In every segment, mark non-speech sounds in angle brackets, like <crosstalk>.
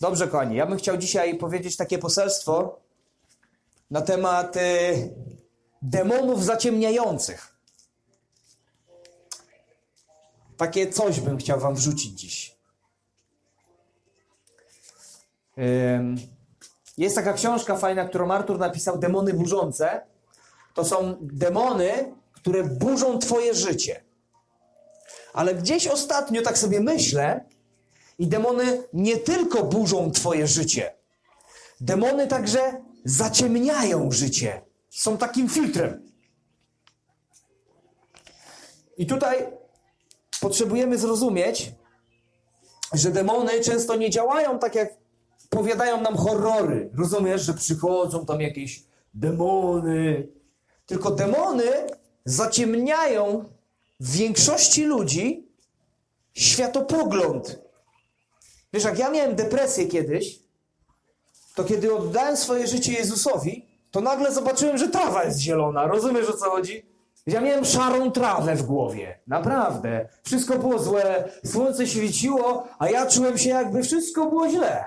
Dobrze, kochani, ja bym chciał dzisiaj powiedzieć takie poselstwo na temat y, demonów zaciemniających. Takie coś bym chciał wam wrzucić dziś. Jest taka książka fajna, którą Artur napisał, Demony burzące. To są demony, które burzą twoje życie. Ale gdzieś ostatnio tak sobie myślę, i demony nie tylko burzą twoje życie. Demony także zaciemniają życie. Są takim filtrem. I tutaj potrzebujemy zrozumieć, że demony często nie działają tak jak powiadają nam horrory. Rozumiesz, że przychodzą tam jakieś demony. Tylko demony zaciemniają w większości ludzi światopogląd. Wiesz, jak ja miałem depresję kiedyś, to kiedy oddałem swoje życie Jezusowi, to nagle zobaczyłem, że trawa jest zielona. Rozumiesz o co chodzi? Ja miałem szarą trawę w głowie. Naprawdę. Wszystko było złe, słońce świeciło, a ja czułem się jakby wszystko było źle.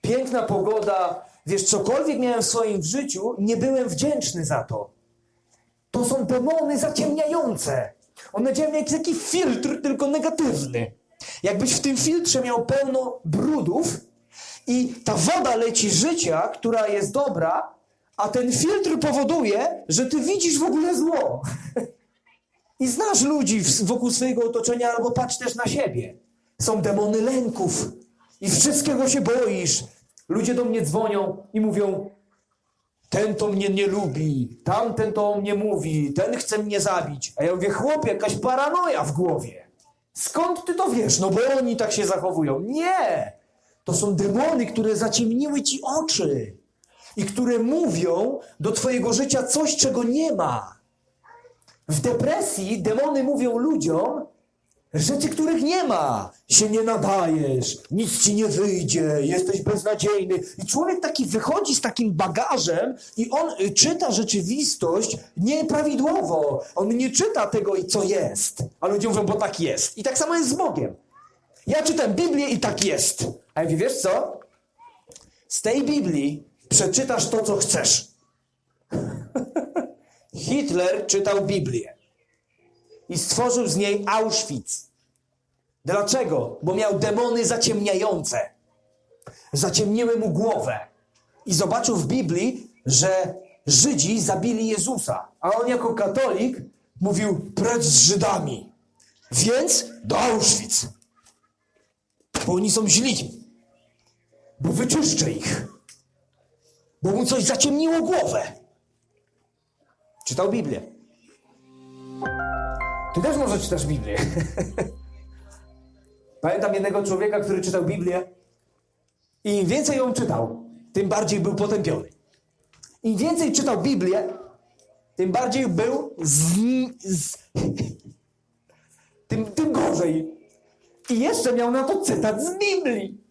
Piękna pogoda. Wiesz, cokolwiek miałem w swoim życiu, nie byłem wdzięczny za to. To są demony zaciemniające. One działają jak taki filtr, tylko negatywny. Jakbyś w tym filtrze miał pełno brudów i ta woda leci życia, która jest dobra, a ten filtr powoduje, że ty widzisz w ogóle zło. <laughs> I znasz ludzi wokół swojego otoczenia, albo patrz też na siebie. Są demony lęków i wszystkiego się boisz. Ludzie do mnie dzwonią i mówią: ten to mnie nie lubi, tamten to o mnie mówi, ten chce mnie zabić. A ja mówię, chłopie, jakaś paranoja w głowie. Skąd ty to wiesz? No bo oni tak się zachowują. Nie! To są demony, które zaciemniły ci oczy i które mówią do twojego życia coś, czego nie ma. W depresji demony mówią ludziom rzeczy, których nie ma. Się nie nadajesz, nic ci nie wyjdzie, jesteś beznadziejny. I człowiek taki wychodzi z takim bagażem i on y, czyta rzeczywistość nieprawidłowo. On nie czyta tego, co jest. A ludzie mówią, bo tak jest. I tak samo jest z Bogiem. Ja czytam Biblię i tak jest. A ja mówię, wiesz co? Z tej Biblii przeczytasz to, co chcesz. <laughs> Hitler czytał Biblię i stworzył z niej Auschwitz. Dlaczego? Bo miał demony zaciemniające. Zaciemniły mu głowę. I zobaczył w Biblii, że Żydzi zabili Jezusa. A on jako katolik mówił precz z Żydami. Więc do Auschwitz. Bo oni są źli. Bo wyczyszczę ich. Bo mu coś zaciemniło głowę. Czytał Biblię. Ty też może czytasz Biblię. Pamiętam jednego człowieka, który czytał Biblię i im więcej ją czytał, tym bardziej był potępiony. Im więcej czytał Biblię, tym bardziej był z... z... tym, tym gorzej. I jeszcze miał na to cytat z Biblii.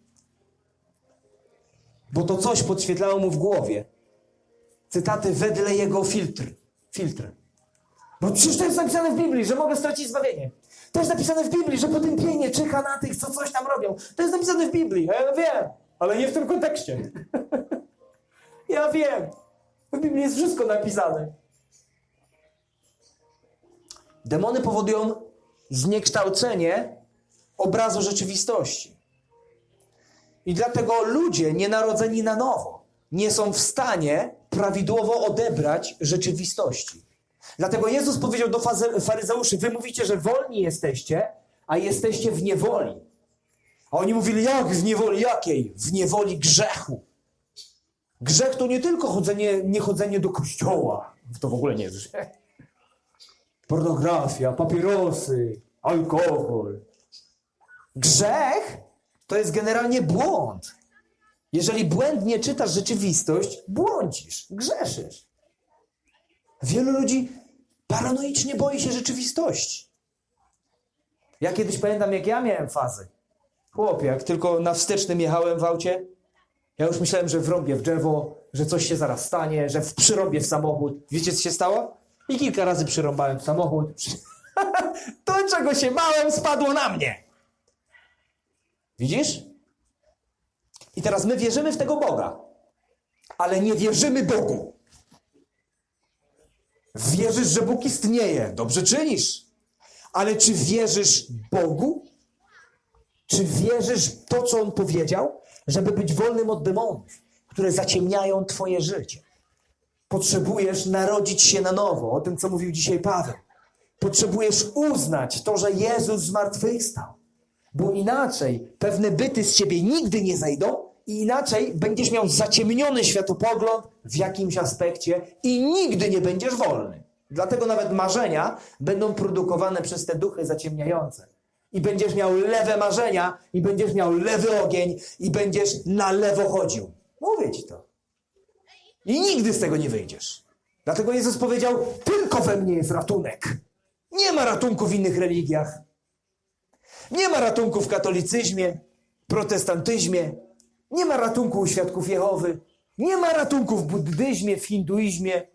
Bo to coś podświetlało mu w głowie. Cytaty wedle jego filtr. Filtr. Bo przecież to jest napisane w Biblii, że mogę stracić zbawienie. To jest napisane w Biblii, że potępienie czyha na tych, co coś tam robią. To jest napisane w Biblii. Ja wiem, ale nie w tym kontekście. <laughs> ja wiem. W Biblii jest wszystko napisane. Demony powodują zniekształcenie obrazu rzeczywistości. I dlatego ludzie nienarodzeni na nowo nie są w stanie prawidłowo odebrać rzeczywistości. Dlatego Jezus powiedział do faryzeuszy: Wy mówicie, że wolni jesteście, a jesteście w niewoli. A oni mówili: Jak w niewoli jakiej? W niewoli grzechu. Grzech to nie tylko chodzenie, nie chodzenie do kościoła. To w ogóle nie jest grzech. Pornografia, papierosy, alkohol. Grzech to jest generalnie błąd. Jeżeli błędnie czytasz rzeczywistość, błądzisz, grzeszysz. Wielu ludzi paranoicznie boi się rzeczywistości. Ja kiedyś pamiętam, jak ja miałem fazy. Chłopie, jak tylko na wstecznym jechałem w aucie, ja już myślałem, że wrąbię w drzewo, że coś się zaraz stanie, że w- przyrobię w samochód. Wiecie, co się stało? I kilka razy przyrąbałem w samochód. <laughs> to, czego się bałem, spadło na mnie. Widzisz? I teraz my wierzymy w tego Boga, ale nie wierzymy Bogu. Wierzysz, że Bóg istnieje, dobrze czynisz. Ale czy wierzysz Bogu? Czy wierzysz w to, co On powiedział, żeby być wolnym od demonów, które zaciemniają Twoje życie? Potrzebujesz narodzić się na nowo, o tym, co mówił dzisiaj Paweł. Potrzebujesz uznać to, że Jezus zmartwychwstał, bo inaczej pewne byty z ciebie nigdy nie zejdą i inaczej będziesz miał zaciemniony światopogląd w jakimś aspekcie i nigdy nie będziesz wolny. Dlatego nawet marzenia będą produkowane przez te duchy zaciemniające. I będziesz miał lewe marzenia, i będziesz miał lewy ogień, i będziesz na lewo chodził. Mówię ci to. I nigdy z tego nie wyjdziesz. Dlatego Jezus powiedział: Tylko we mnie jest ratunek. Nie ma ratunku w innych religiach. Nie ma ratunku w katolicyzmie, protestantyzmie. Nie ma ratunku u świadków Jehowy. Nie ma ratunku w buddyzmie, w hinduizmie.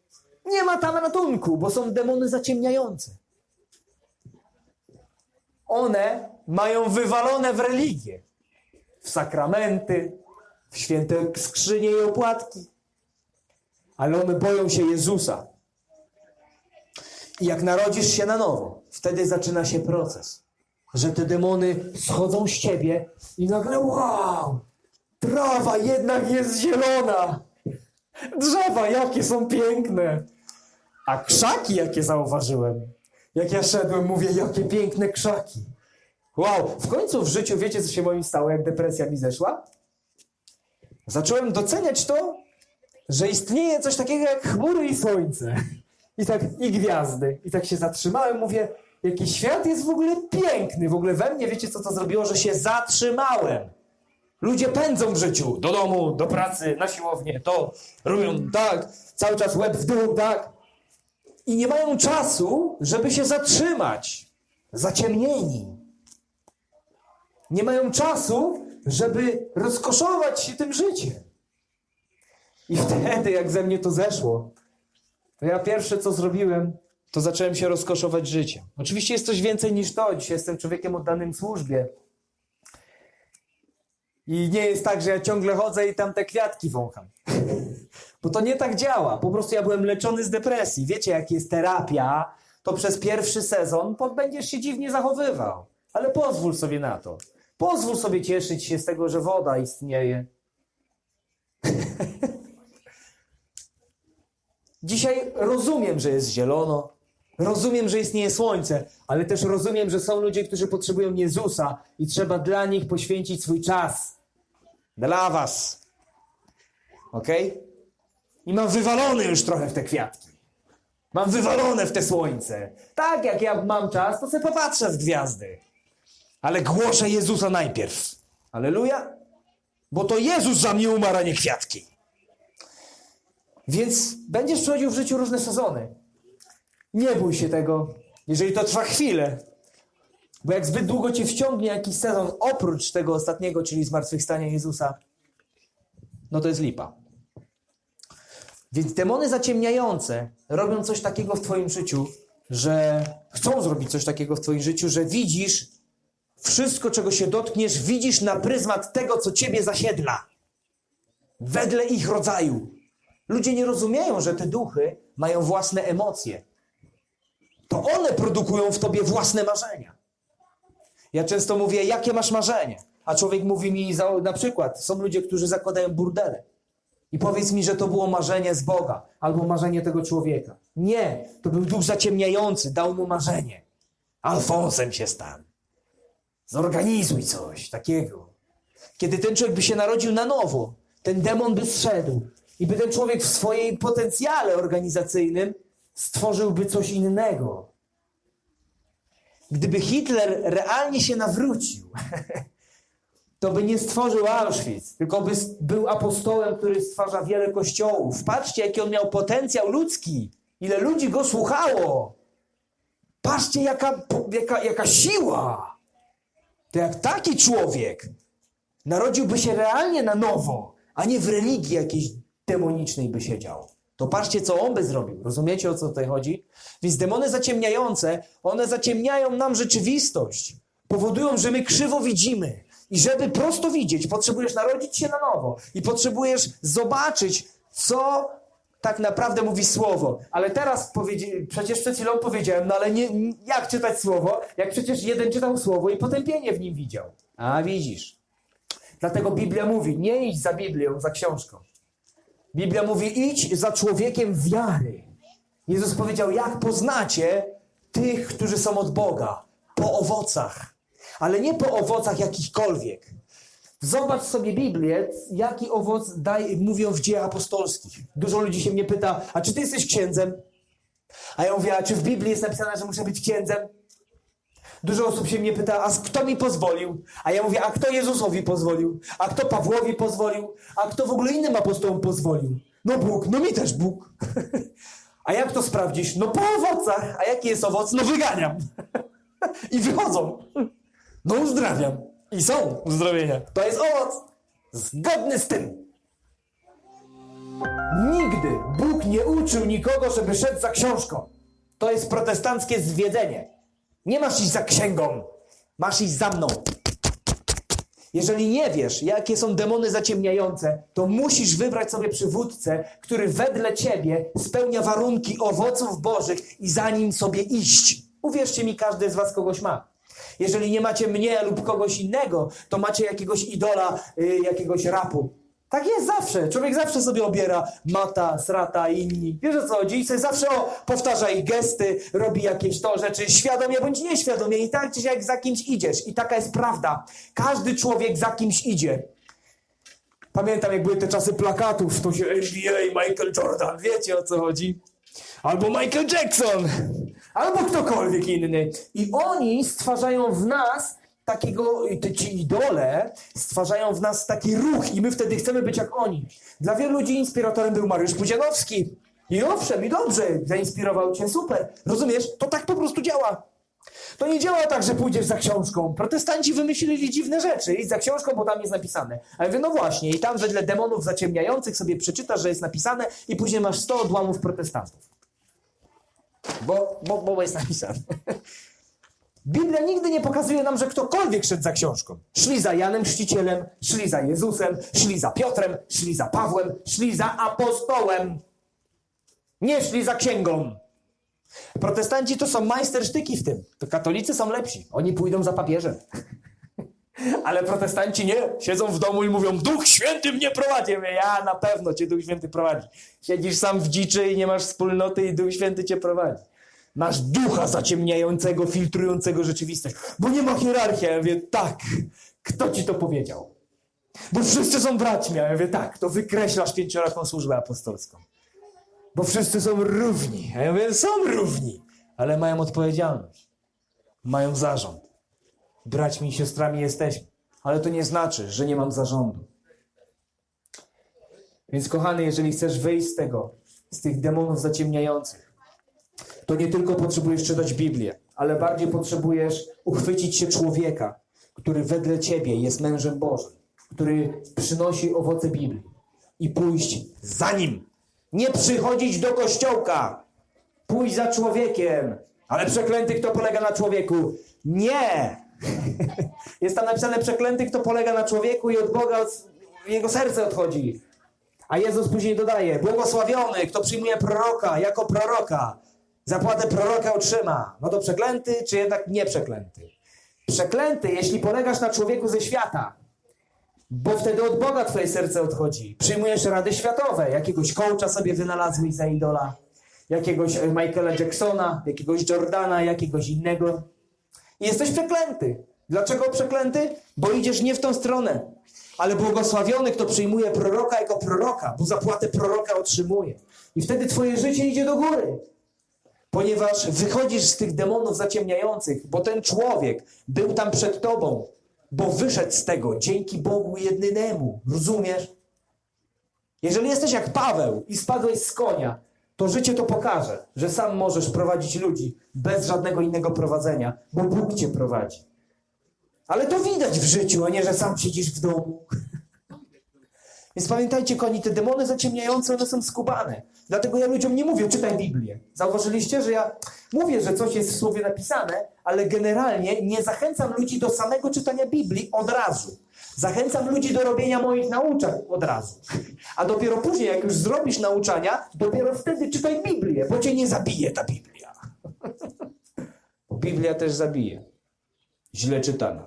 Nie ma tam ratunku, bo są demony zaciemniające. One mają wywalone w religię, w sakramenty, w święte skrzynie i opłatki. Ale one boją się Jezusa. I jak narodzisz się na nowo, wtedy zaczyna się proces, że te demony schodzą z ciebie i nagle wow, trawa jednak jest zielona. Drzewa jakie są piękne. A krzaki jakie zauważyłem. Jak ja szedłem, mówię, jakie piękne krzaki. Wow, w końcu w życiu wiecie, co się moim stało, jak depresja mi zeszła? Zacząłem doceniać to, że istnieje coś takiego jak chmury i słońce. I tak, i gwiazdy. I tak się zatrzymałem, mówię, jaki świat jest w ogóle piękny. W ogóle we mnie, wiecie, co to zrobiło? Że się zatrzymałem. Ludzie pędzą w życiu. Do domu, do pracy, na siłownię, to robią tak, cały czas łeb w dół, tak. I nie mają czasu, żeby się zatrzymać. Zaciemnieni. Nie mają czasu, żeby rozkoszować się tym życiem. I wtedy, jak ze mnie to zeszło, to ja pierwsze, co zrobiłem, to zacząłem się rozkoszować życiem. Oczywiście jest coś więcej niż to. Dzisiaj jestem człowiekiem oddanym służbie. I nie jest tak, że ja ciągle chodzę i tam te kwiatki wącham. <laughs> Bo to nie tak działa. Po prostu ja byłem leczony z depresji. Wiecie, jak jest terapia, to przez pierwszy sezon będziesz się dziwnie zachowywał. Ale pozwól sobie na to. Pozwól sobie cieszyć się z tego, że woda istnieje. <laughs> Dzisiaj rozumiem, że jest zielono, rozumiem, że istnieje słońce, ale też rozumiem, że są ludzie, którzy potrzebują Jezusa i trzeba dla nich poświęcić swój czas. Dla was. Ok? I mam wywalone już trochę w te kwiatki. Mam wywalone w te słońce. Tak jak ja mam czas, to sobie popatrzę w gwiazdy. Ale głoszę Jezusa najpierw. Aleluja? Bo to Jezus za mnie umarł, a nie kwiatki. Więc będziesz przechodził w życiu różne sezony. Nie bój się tego, jeżeli to trwa chwilę. Bo jak zbyt długo cię wciągnie jakiś sezon oprócz tego ostatniego, czyli zmartwychwstania Jezusa, no to jest lipa. Więc demony zaciemniające robią coś takiego w twoim życiu, że chcą zrobić coś takiego w twoim życiu, że widzisz wszystko, czego się dotkniesz, widzisz na pryzmat tego, co ciebie zasiedla. Wedle ich rodzaju. Ludzie nie rozumieją, że te duchy mają własne emocje. To one produkują w tobie własne marzenia. Ja często mówię, jakie masz marzenie? A człowiek mówi mi na przykład, są ludzie, którzy zakładają burdele. I powiedz mi, że to było marzenie z Boga albo marzenie tego człowieka. Nie, to był duch zaciemniający, dał mu marzenie. Alfonsem się stan. Zorganizuj coś takiego. Kiedy ten człowiek by się narodził na nowo, ten demon by zszedł i by ten człowiek w swojej potencjale organizacyjnym stworzyłby coś innego. Gdyby Hitler realnie się nawrócił, <laughs> to by nie stworzył Auschwitz, tylko by był apostołem, który stwarza wiele kościołów. Patrzcie, jaki on miał potencjał ludzki. Ile ludzi go słuchało. Patrzcie, jaka, jaka, jaka siła. To jak taki człowiek narodziłby się realnie na nowo, a nie w religii jakiejś demonicznej by siedział. To patrzcie, co on by zrobił. Rozumiecie, o co tutaj chodzi? Więc demony zaciemniające, one zaciemniają nam rzeczywistość. Powodują, że my krzywo widzimy. I żeby prosto widzieć, potrzebujesz narodzić się na nowo i potrzebujesz zobaczyć, co tak naprawdę mówi słowo. Ale teraz powiedzi- przecież przed chwilą powiedziałem, no ale nie, jak czytać słowo, jak przecież jeden czytał słowo i potępienie w nim widział. A widzisz. Dlatego Biblia mówi, nie idź za Biblią, za książką. Biblia mówi, idź za człowiekiem wiary. Jezus powiedział, jak poznacie tych, którzy są od Boga? Po owocach. Ale nie po owocach jakichkolwiek. Zobacz sobie Biblię, jaki owoc daj, mówią w dziejach apostolskich. Dużo ludzi się mnie pyta, a czy ty jesteś księdzem? A ja mówię, a czy w Biblii jest napisane, że muszę być księdzem? Dużo osób się mnie pyta, a kto mi pozwolił? A ja mówię, a kto Jezusowi pozwolił? A kto Pawłowi pozwolił? A kto w ogóle innym apostołom pozwolił? No Bóg, no mi też Bóg. <laughs> A jak to sprawdzisz? No po owocach. A jaki jest owoc? No wyganiam. <laughs> I wychodzą. No uzdrawiam. I są uzdrowienia. To jest owoc zgodny z tym. Nigdy Bóg nie uczył nikogo, żeby szedł za książką. To jest protestanckie zwiedzenie. Nie masz iść za księgą, masz iść za mną. Jeżeli nie wiesz, jakie są demony zaciemniające, to musisz wybrać sobie przywódcę, który wedle ciebie spełnia warunki owoców Bożych i za nim sobie iść. Uwierzcie mi, każdy z was kogoś ma. Jeżeli nie macie mnie lub kogoś innego, to macie jakiegoś idola, y, jakiegoś rapu. Tak jest zawsze. Człowiek zawsze sobie obiera mata, srata i inni. Wiesz o co chodzi? I sobie zawsze o, powtarza i gesty, robi jakieś to rzeczy świadomie bądź nieświadomie. I tak czy jak za kimś idziesz. I taka jest prawda. Każdy człowiek za kimś idzie. Pamiętam, jak były te czasy plakatów, to się NBA, Michael Jordan, wiecie o co chodzi? Albo Michael Jackson, albo ktokolwiek inny. I oni stwarzają w nas takiego, te, ci idole stwarzają w nas taki ruch i my wtedy chcemy być jak oni. Dla wielu ludzi inspiratorem był Mariusz Pudzianowski. I owszem, i dobrze, zainspirował cię, super. Rozumiesz? To tak po prostu działa. To nie działa tak, że pójdziesz za książką. Protestanci wymyślili dziwne rzeczy. Idź za książką, bo tam jest napisane. A ja mówię, no właśnie, i tam wedle demonów zaciemniających sobie przeczytasz, że jest napisane i później masz 100 odłamów protestantów. Bo, bo, bo jest napisane. <laughs> Biblia nigdy nie pokazuje nam, że ktokolwiek szedł za książką. Szli za Janem Chrzcicielem, szli za Jezusem, szli za Piotrem, szli za Pawłem, szli za apostołem. Nie szli za księgą. Protestanci to są majstersztyki w tym. To katolicy są lepsi. Oni pójdą za papieżem. <laughs> Ale protestanci nie. Siedzą w domu i mówią, Duch Święty mnie prowadzi. Ja Ja na pewno cię Duch Święty prowadzi. Siedzisz sam w dziczy i nie masz wspólnoty i Duch Święty cię prowadzi. Masz ducha zaciemniającego, filtrującego rzeczywistość. Bo nie ma hierarchii. Ja mówię, tak. Kto ci to powiedział? Bo wszyscy są braćmi. Ja mówię, tak. To wykreślasz pięcioletnią służbę apostolską. Bo wszyscy są równi. A ja mówię, są równi. Ale mają odpowiedzialność. Mają zarząd. Braćmi i siostrami jesteśmy. Ale to nie znaczy, że nie mam zarządu. Więc kochany, jeżeli chcesz wyjść z tego, z tych demonów zaciemniających, to nie tylko potrzebujesz czytać Biblię, ale bardziej potrzebujesz uchwycić się człowieka, który wedle ciebie jest mężem Bożym, który przynosi owoce Biblii i pójść za nim. Nie przychodzić do kościołka, pójść za człowiekiem. Ale przeklęty, kto polega na człowieku. Nie! <laughs> Jest tam napisane przeklęty, kto polega na człowieku i od Boga od, jego serce odchodzi. A Jezus później dodaje, błogosławiony, kto przyjmuje proroka jako proroka. Zapłatę proroka otrzyma. No to przeklęty, czy jednak nie przeklęty? Przeklęty, jeśli polegasz na człowieku ze świata, bo wtedy od Boga twoje serce odchodzi. Przyjmujesz rady światowe. Jakiegoś coacha sobie wynalazłeś za idola. Jakiegoś Michaela Jacksona, jakiegoś Jordana, jakiegoś innego. I jesteś przeklęty. Dlaczego przeklęty? Bo idziesz nie w tą stronę. Ale błogosławiony, kto przyjmuje proroka jako proroka, bo zapłatę proroka otrzymuje. I wtedy twoje życie idzie do góry. Ponieważ wychodzisz z tych demonów zaciemniających, bo ten człowiek był tam przed tobą, bo wyszedł z tego dzięki Bogu jedynemu. Rozumiesz? Jeżeli jesteś jak Paweł i spadłeś z konia, to życie to pokaże, że sam możesz prowadzić ludzi bez żadnego innego prowadzenia, bo Bóg cię prowadzi. Ale to widać w życiu, a nie, że sam siedzisz w domu. <laughs> Więc pamiętajcie, koni, te demony zaciemniające, one są skubane. Dlatego ja ludziom nie mówię, czytaj Biblię. Zauważyliście, że ja mówię, że coś jest w słowie napisane, ale generalnie nie zachęcam ludzi do samego czytania Biblii od razu. Zachęcam ludzi do robienia moich nauczań od razu. A dopiero później, jak już zrobisz nauczania, dopiero wtedy czytaj Biblię, bo cię nie zabije ta Biblia. Bo Biblia też zabije. Źle czytana.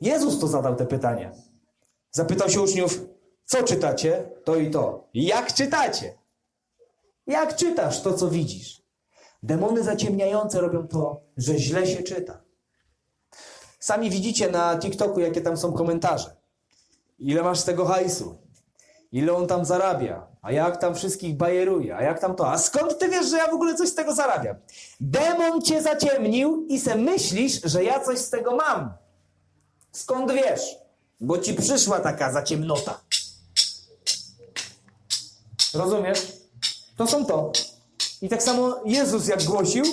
Jezus to zadał te pytania. Zapytał się uczniów, co czytacie? To i to. Jak czytacie? Jak czytasz to, co widzisz? Demony zaciemniające robią to, że źle się czyta. Sami widzicie na TikToku, jakie tam są komentarze. Ile masz z tego hajsu? Ile on tam zarabia? A jak tam wszystkich bajeruje? A jak tam to? A skąd ty wiesz, że ja w ogóle coś z tego zarabiam? Demon cię zaciemnił i se myślisz, że ja coś z tego mam. Skąd wiesz? Bo ci przyszła taka zaciemnota. Rozumiesz? To są to. I tak samo Jezus jak głosił,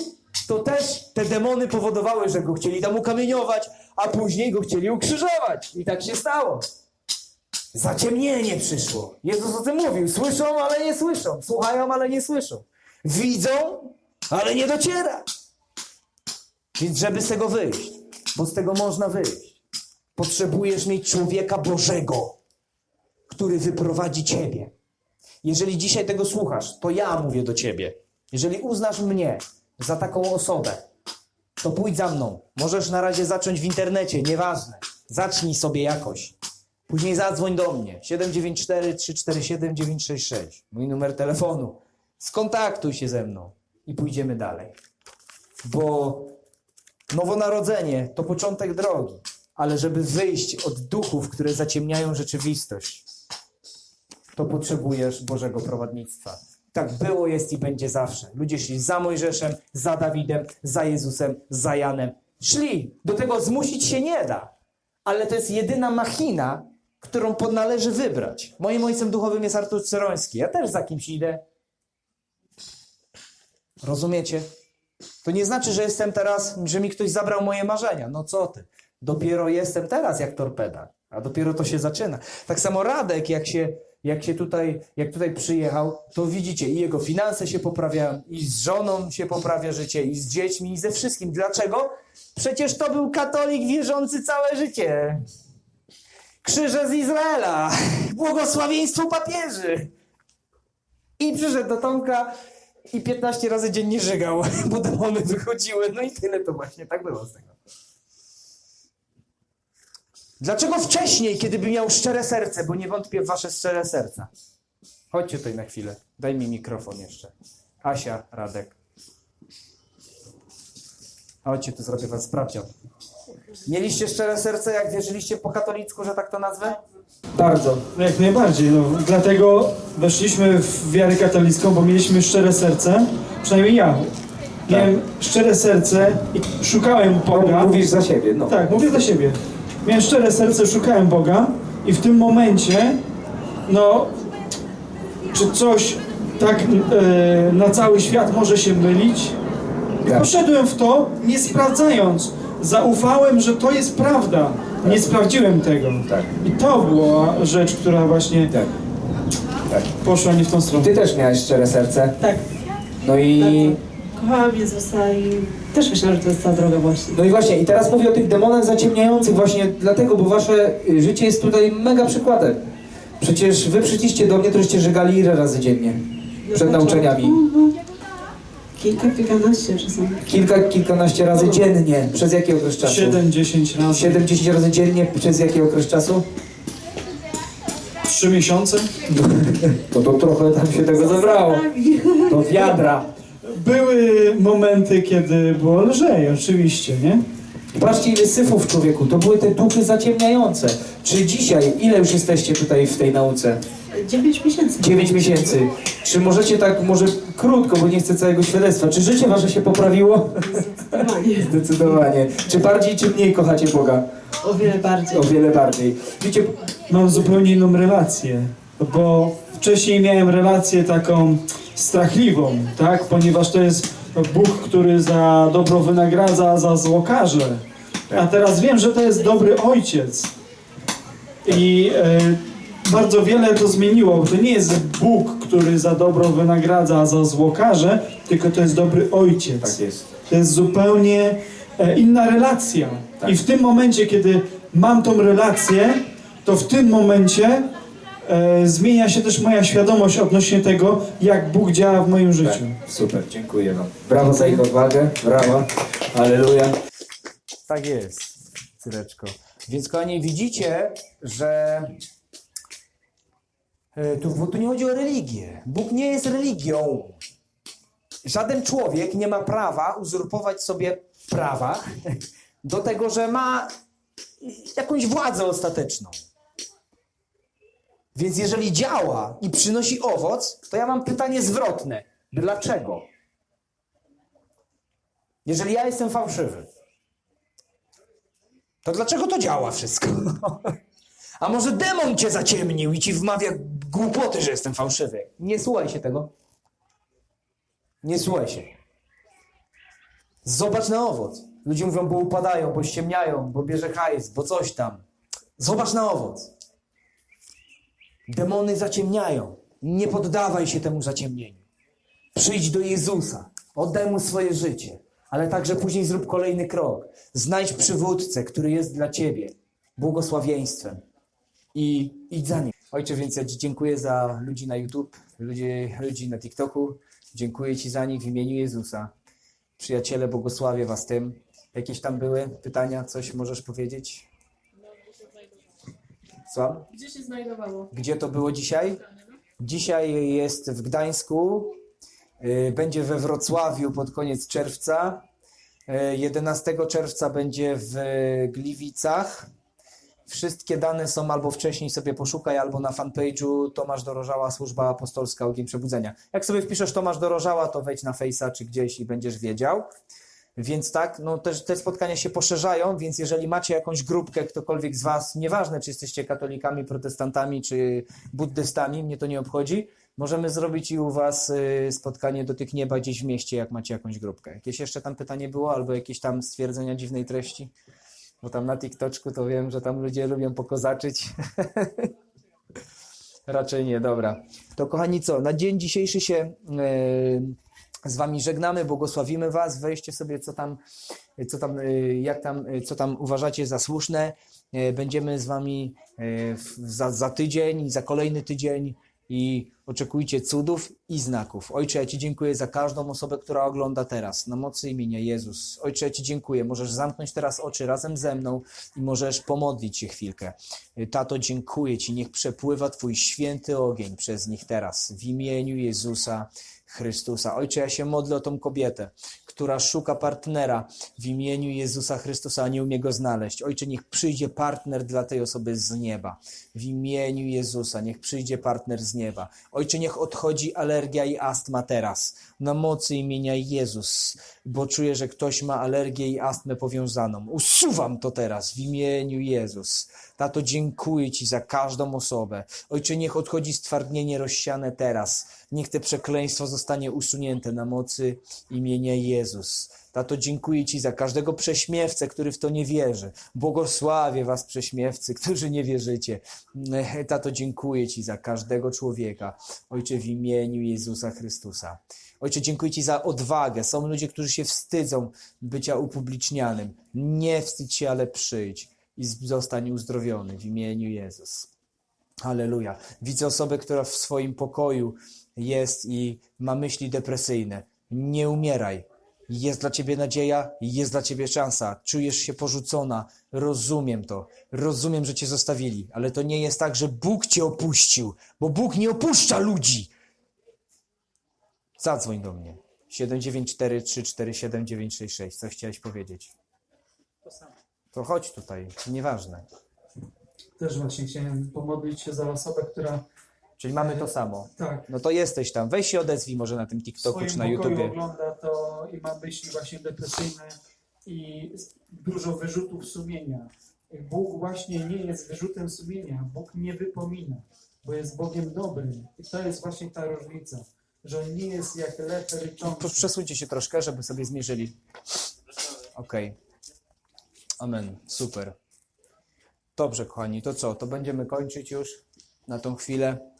to też te demony powodowały, że go chcieli tam ukamieniować, a później go chcieli ukrzyżować. I tak się stało. Zaciemnienie przyszło. Jezus o tym mówił. Słyszą, ale nie słyszą. Słuchają, ale nie słyszą. Widzą, ale nie dociera. Więc żeby z tego wyjść, bo z tego można wyjść, potrzebujesz mieć człowieka Bożego, który wyprowadzi ciebie. Jeżeli dzisiaj tego słuchasz, to ja mówię do ciebie. Jeżeli uznasz mnie za taką osobę, to pójdź za mną. Możesz na razie zacząć w internecie, nieważne. Zacznij sobie jakoś. Później zadzwoń do mnie. 794 347 966. Mój numer telefonu. Skontaktuj się ze mną i pójdziemy dalej. Bo nowonarodzenie to początek drogi, ale żeby wyjść od duchów, które zaciemniają rzeczywistość, to potrzebujesz Bożego prowadnictwa. Tak było, jest i będzie zawsze. Ludzie szli za Mojżeszem, za Dawidem, za Jezusem, za Janem. Szli. Do tego zmusić się nie da. Ale to jest jedyna machina, którą należy wybrać. Moim ojcem duchowym jest Artur Ceroński. Ja też za kimś idę. Rozumiecie? To nie znaczy, że jestem teraz, że mi ktoś zabrał moje marzenia. No co ty? Dopiero jestem teraz jak torpeda, a dopiero to się zaczyna. Tak samo Radek, jak się, jak się tutaj, jak tutaj przyjechał, to widzicie, i jego finanse się poprawiają, i z żoną się poprawia życie, i z dziećmi, i ze wszystkim. Dlaczego? Przecież to był katolik wierzący całe życie. Krzyże z Izraela, błogosławieństwo papieży. I przyszedł do Tomka i 15 razy dziennie żygał, bo demony wychodziły. No i tyle to właśnie tak było z tego. Dlaczego wcześniej, kiedy by miał szczere serce, bo nie wątpię w wasze szczere serca. Chodźcie tutaj na chwilę. Daj mi mikrofon jeszcze. Asia, Radek. Chodźcie, tu zrobię was sprawdzian. Mieliście szczere serce, jak wierzyliście po katolicku, że tak to nazwę? Bardzo. Jak najbardziej, no. Dlatego weszliśmy w wiarę katolicką, bo mieliśmy szczere serce, przynajmniej ja. Miałem szczere serce i szukałem Boga. Mówisz za siebie, no. Tak, mówię za siebie. Miałem szczere serce, szukałem Boga i w tym momencie, no, czy coś tak e, na cały świat może się mylić? Tak. Poszedłem w to, nie sprawdzając. Zaufałem, że to jest prawda. Nie sprawdziłem tego. Tak. I to była rzecz, która właśnie Tak. Tak. poszła nie w tą stronę. Ty też miałeś szczere serce. Tak, No i. Kochałam Jezusa i też myślałam, że to jest ta droga właśnie. No i właśnie, i teraz mówię o tych demonach zaciemniających właśnie dlatego, bo wasze y, życie jest tutaj mega przykładem. Przecież wy przyszliście do mnie, to żeście żegali ile razy dziennie? Przed nauczaniami. Mhm. Kilka, kilkanaście czasami. Kilka, kilkanaście razy dziennie. Przez jaki okres czasu? 7-10 razy. 7-10 razy dziennie. Przez jaki okres czasu? 3 miesiące. <laughs> No to trochę tam się tego zebrało. To wiadra. Były momenty, kiedy było lżej, oczywiście, nie? Patrzcie ile syfów człowieku, to były te duchy zaciemniające. Czy dzisiaj, ile już jesteście tutaj w tej nauce? 9 miesięcy. 9 miesięcy. Czy możecie tak, może krótko, bo nie chcę całego świadectwa. Czy życie wasze się poprawiło? Zdecydowanie. <laughs> Zdecydowanie. Czy bardziej, czy mniej kochacie Boga? O wiele bardziej. O wiele bardziej. Wiecie, Mam zupełnie inną relację, bo wcześniej miałem relację taką strachliwą, tak? Ponieważ to jest Bóg, który za dobro wynagradza, za zło karze. A teraz wiem, że to jest dobry ojciec. I e, bardzo wiele to zmieniło, bo to nie jest Bóg, który za dobro wynagradza, za zło karze, tylko to jest dobry ojciec. Tak jest. To jest zupełnie e, inna relacja. Tak. I w tym momencie, kiedy mam tą relację, to w tym momencie zmienia się też moja świadomość odnośnie tego, jak Bóg działa w moim życiu. Tak, super, dziękuję wam. Brawo za ich odwagę, brawo, aleluja. Tak jest, cyreczko. Więc kochani, widzicie, że e, tu, tu nie chodzi o religię. Bóg nie jest religią. Żaden człowiek nie ma prawa uzurpować sobie prawa do tego, że ma jakąś władzę ostateczną. Więc jeżeli działa i przynosi owoc, to ja mam pytanie zwrotne. Dlaczego? Jeżeli ja jestem fałszywy, to dlaczego to działa wszystko? <laughs> A może demon cię zaciemnił i ci wmawia głupoty, że jestem fałszywy? Nie słuchaj się tego. Nie słuchaj się. Zobacz na owoc. Ludzie mówią, bo upadają, bo ściemniają, bo bierze hajs, bo coś tam. Zobacz na owoc. Demony zaciemniają. Nie poddawaj się temu zaciemnieniu. Przyjdź do Jezusa, oddaj mu swoje życie, ale także później zrób kolejny krok. Znajdź przywódcę, który jest dla ciebie błogosławieństwem i idź za nim. Ojcze, więc ja Ci dziękuję za ludzi na YouTube, ludzi, ludzi na TikToku. Dziękuję Ci za nich w imieniu Jezusa. Przyjaciele, błogosławię Was tym. Jakieś tam były pytania? Coś możesz powiedzieć? Co? Gdzie się znajdowało? Gdzie to było dzisiaj? Dzisiaj jest w Gdańsku, y, będzie we Wrocławiu pod koniec czerwca. y, 11 czerwca będzie w Gliwicach. Wszystkie dane są albo wcześniej sobie poszukaj, albo na fanpage'u Tomasz Dorożała, Służba Apostolska Ogień Przebudzenia. Jak sobie wpiszesz Tomasz Dorożała, to wejdź na Face'a czy gdzieś i będziesz wiedział. Więc tak, no też te spotkania się poszerzają, więc jeżeli macie jakąś grupkę, ktokolwiek z Was, nieważne czy jesteście katolikami, protestantami czy buddystami, mnie to nie obchodzi, możemy zrobić i u Was y, spotkanie dotyk nieba gdzieś w mieście, jak macie jakąś grupkę. Jakieś jeszcze tam pytanie było, albo jakieś tam stwierdzenia dziwnej treści? Bo tam na TikToczku to wiem, że tam ludzie lubią pokozaczyć. <laughs> Raczej nie, dobra. To kochani co, na dzień dzisiejszy się e, z wami żegnamy, błogosławimy was, weźcie sobie co tam, co tam, e, jak tam, e, co tam uważacie za słuszne. E, Będziemy z wami za, za tydzień i za kolejny tydzień i oczekujcie cudów i znaków. Ojcze, ja Ci dziękuję za każdą osobę, która ogląda teraz, na mocy imienia Jezus. Ojcze, ja Ci dziękuję. Możesz zamknąć teraz oczy razem ze mną i możesz pomodlić się chwilkę. Tato, dziękuję Ci. Niech przepływa Twój święty ogień przez nich teraz. W imieniu Jezusa Chrystusa. Ojcze, ja się modlę o tą kobietę, która szuka partnera w imieniu Jezusa Chrystusa, a nie umie go znaleźć. Ojcze, niech przyjdzie partner dla tej osoby z nieba. W imieniu Jezusa, niech przyjdzie partner z nieba. Ojcze, niech odchodzi alergia i astma teraz. Na mocy imienia Jezus, bo czuję, że ktoś ma alergię i astmę powiązaną. Usuwam to teraz w imieniu Jezus. Tato, dziękuję Ci za każdą osobę. Ojcze, niech odchodzi stwardnienie rozsiane teraz. Niech te przekleństwo zostanie usunięte na mocy imienia Jezus. Tato, dziękuję Ci za każdego prześmiewcę, który w to nie wierzy. Błogosławię Was, prześmiewcy, <laughs> którzy nie wierzycie. <laughs> Tato, dziękuję Ci za każdego człowieka. Ojcze, w imieniu Jezusa Chrystusa. Ojcze, dziękuję Ci za odwagę. Są ludzie, którzy się wstydzą bycia upublicznianym. Nie wstydź się, ale przyjdź i zostań uzdrowiony w imieniu Jezus. Halleluja. Widzę osobę, która w swoim pokoju jest i ma myśli depresyjne. Nie umieraj. Jest dla ciebie nadzieja, jest dla ciebie szansa. Czujesz się porzucona. Rozumiem to. Rozumiem, że cię zostawili, ale to nie jest tak, że Bóg cię opuścił, bo Bóg nie opuszcza ludzi. Zadzwoń do mnie. 794 347 966. Coś chciałeś powiedzieć? To chodź tutaj, nieważne. Też właśnie chciałem pomodlić się za osobę, która Czyli mamy to samo. tak, No to jesteś tam. Weź się odezwij może na tym TikToku czy na YouTubie. ogląda to i ma myśli właśnie depresyjne i dużo wyrzutów sumienia. Bóg właśnie nie jest wyrzutem sumienia. Bóg nie wypomina, bo jest Bogiem dobrym. I to jest właśnie ta różnica, że On nie jest jak lew ryczący. Przesuńcie się troszkę, żeby sobie zmierzyli. Okej. Amen. Super. Dobrze, kochani, to co? To będziemy kończyć już. na tą chwilę,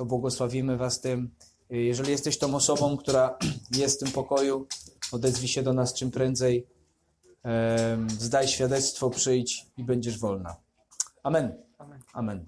to błogosławimy Was tym. Jeżeli jesteś tą osobą, która jest w tym pokoju, odezwij się do nas czym prędzej. Zdaj świadectwo, przyjdź i będziesz wolna. Amen. Amen.